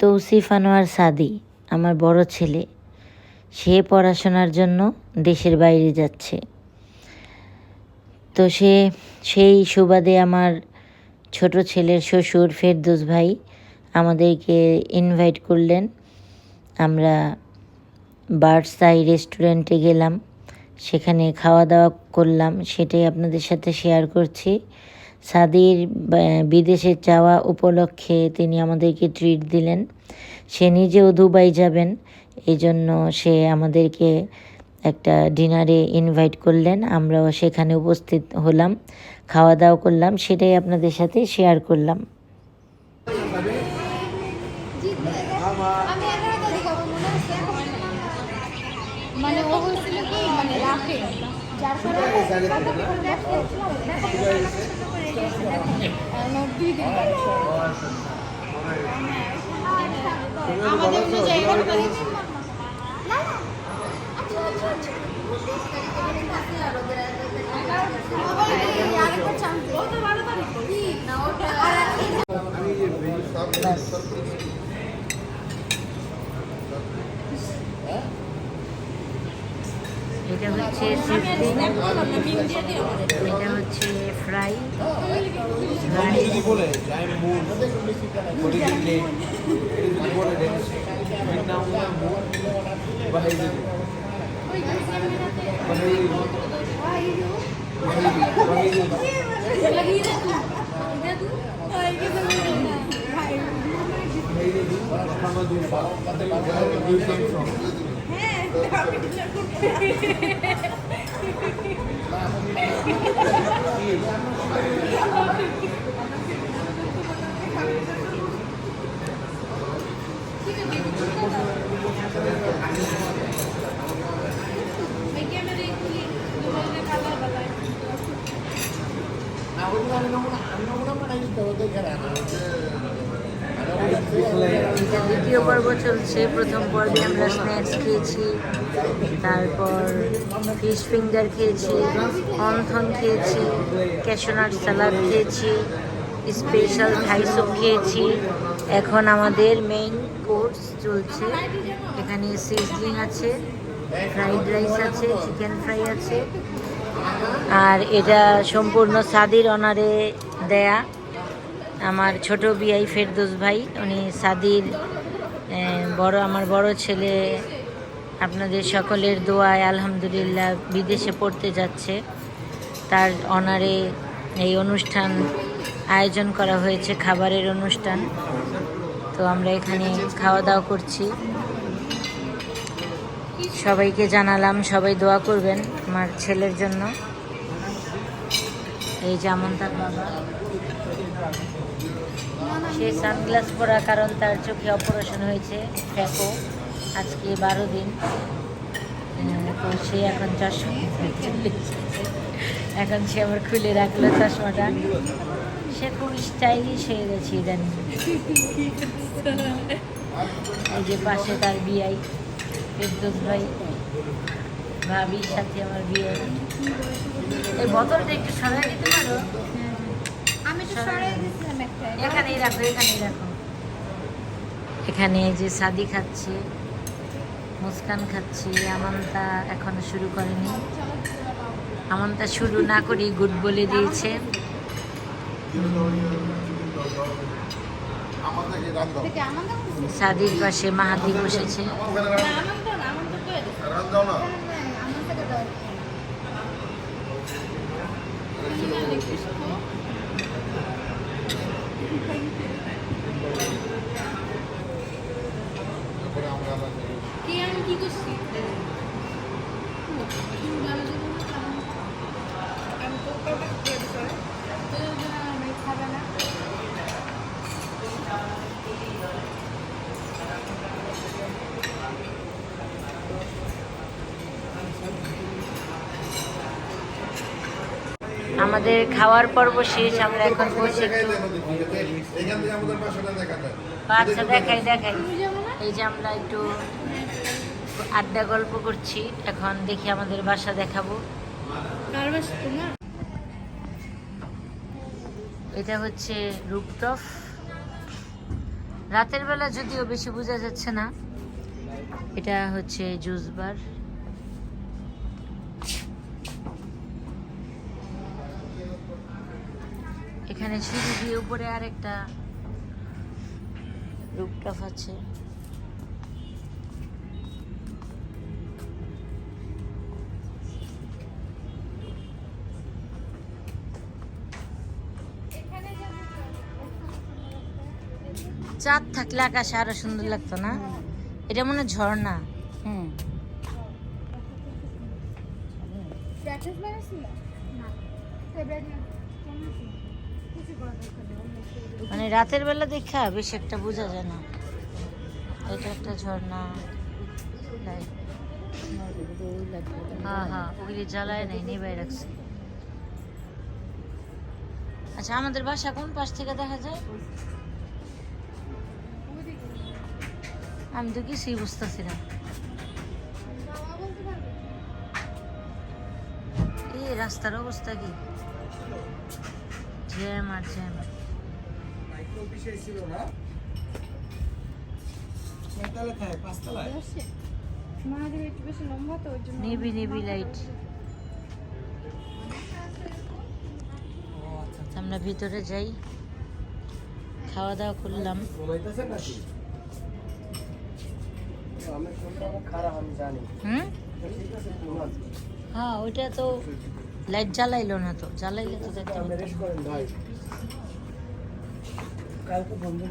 তৌসিফ আনোয়ার সাদি, আমার বড় ছেলে। সে পড়াশোনার জন্য দেশের বাইরে যাচ্ছে। তো সে, সেই সুবাদে আমার ছোট ছেলের শ্বশুর ফেরদৌস ভাই আমাদেরকে ইনভাইট করলেন। আমরা বার্ডস আই রেস্টুরেন্টে গেলাম। সেখানে খাওয়া দাওয়া করলাম। সেটাই আপনাদের সাথে শেয়ার করছি। সাদির বিদেশে যাওয়া উপলক্ষে তিনি আমাদেরকে ট্রিট দিলেন। সে নিজেও দুবাই যাবেন এই জন্য সে আমাদেরকে একটা ডিনারে ইনভাইট করলেন। আমরাও সেখানে উপস্থিত হলাম খাওয়া দাওয়া করলাম, সেটাই আপনাদের সাথে শেয়ার করলাম। মানে রাতে যার কারণে দুই দিন আমাদের অনুযায়ী এগারো তারিখ না, না। আচ্ছা, আচ্ছা, আচ্ছা। আবার এই আরেকটা chance দিল। ওটা বারো তারিখ। কি? না, ওটা আর- এটা হচ্ছে এটা হচ্ছে fry. Bole, giant What is your name? It is bole, then from? দ্বিতীয় পর্ব চলছে, প্রথম পর্বে আমরা স্ন্যাক্স খেয়েছি, তারপর ফিশ ফিঙ্গার খেয়েছি অন্থন খেয়েছি ক্যাশোনাট স্যালাড খেয়েছি স্পেশাল থাই স্যুপ খেয়েছি। এখন আমাদের মেইন কোর্স চলছে। এখানে সিজলিং আছে ফ্রাইড রাইস আছে চিকেন ফ্রাই আছে। আর এটা সম্পূর্ণ সাদির অনারে দেয়া। আমার ছোট বিআই ফেরদৌস ভাই, উনি সাদির বড়, আমার বড় ছেলে। আপনাদের সকলের দোয়ায় আলহামদুলিল্লাহ বিদেশে পড়তে যাচ্ছে। তার অনারে এই অনুষ্ঠান আয়োজন করা হয়েছে, খাবারের অনুষ্ঠান। তো আমরা এখানে খাওয়া দাওয়া করছি। সবাইকে জানালাম, সবাই দোয়া করবেন আমার ছেলের জন্য। এই যেমন তার বাবা সে সানগ্লাস পরা কারণ তার চোখে অপারেশন হয়েছে। ফ্যাকো আজকে বারো দিন। তো সে এখন চশমা এখন সে আবার খুলে রাখল চশমাটা। সে খুব স্টাইলিশ হয়ে গেছে ইদানিং। এই যে পাশে তার বিয়াই, ফেরদৌস ভাই, ভাবির সাথে আমার বিয়ে। এই বোতলটা একটু সরাই দিতে পারো? আমি সরাই দিয়েছিলাম একটা এখানেই রাখো এখানেই রাখো। এখানে যে সাদি খাচ্ছে মুস্কান খাচ্ছে আমানতা এখনও শুরু করেনি। আমানতা শুরু না করি গুড বলে দিয়েছে। সাদির পাশে মাহাদি বসেছে আমাদের না আমাদের তো এদিকে। আমার থেকে দাও কি আমি কি করছি আমি তো আমি খাবে না আমাদের খাওয়ার পর্ব শেষ, আমরা এখন বসে আচ্ছা দেখাই দেখাই। এই যে আমরা একটু আড্ডা গল্প করছি, এখন দেখি আমাদের বাসা দেখাবো। এটা হচ্ছে রুপটফ। রাতের বেলা যদিও বেশি বোঝা যাচ্ছে না, এটা হচ্ছে জুস বার এখানে সিঁড়ি দিয়ে উপরে আরেকটা রূপটপ আছে চাঁদ থাকলে আকাশে আরও সুন্দর লাগতো না? এটা মনে হয় ঝর্ণা। হুম। মানে রাতের বেলা দেখা বেশি একটা বোঝা যায় না। এটা একটা ঝর্ণা হ্যাঁ হ্যাঁ ওগুলি জ্বালায় নাই নেবাই রাখছে। আচ্ছা আমাদের বাসা কোন পাশ থেকে দেখা যায়? আমি তো কিছুই বুঝতেছি না। এই রাস্তার অবস্থা কি? জ্যাম আর জ্যাম মাইক্রো অফিসে ছিল না কয়তলা খায় পাঁচতলায় বসে মাহাদেব একটু বেশি লম্বা তো ওই জন্য নিবি নিবি লাইট আচ্ছা আমরা ভিতরে যাই খাওয়া দাওয়া করলাম হ্যাঁ ওইটা তো লাইট জ্বালাইলো না তো জ্বালাইলে তো দেখতে পাবো কালকে বন্ধু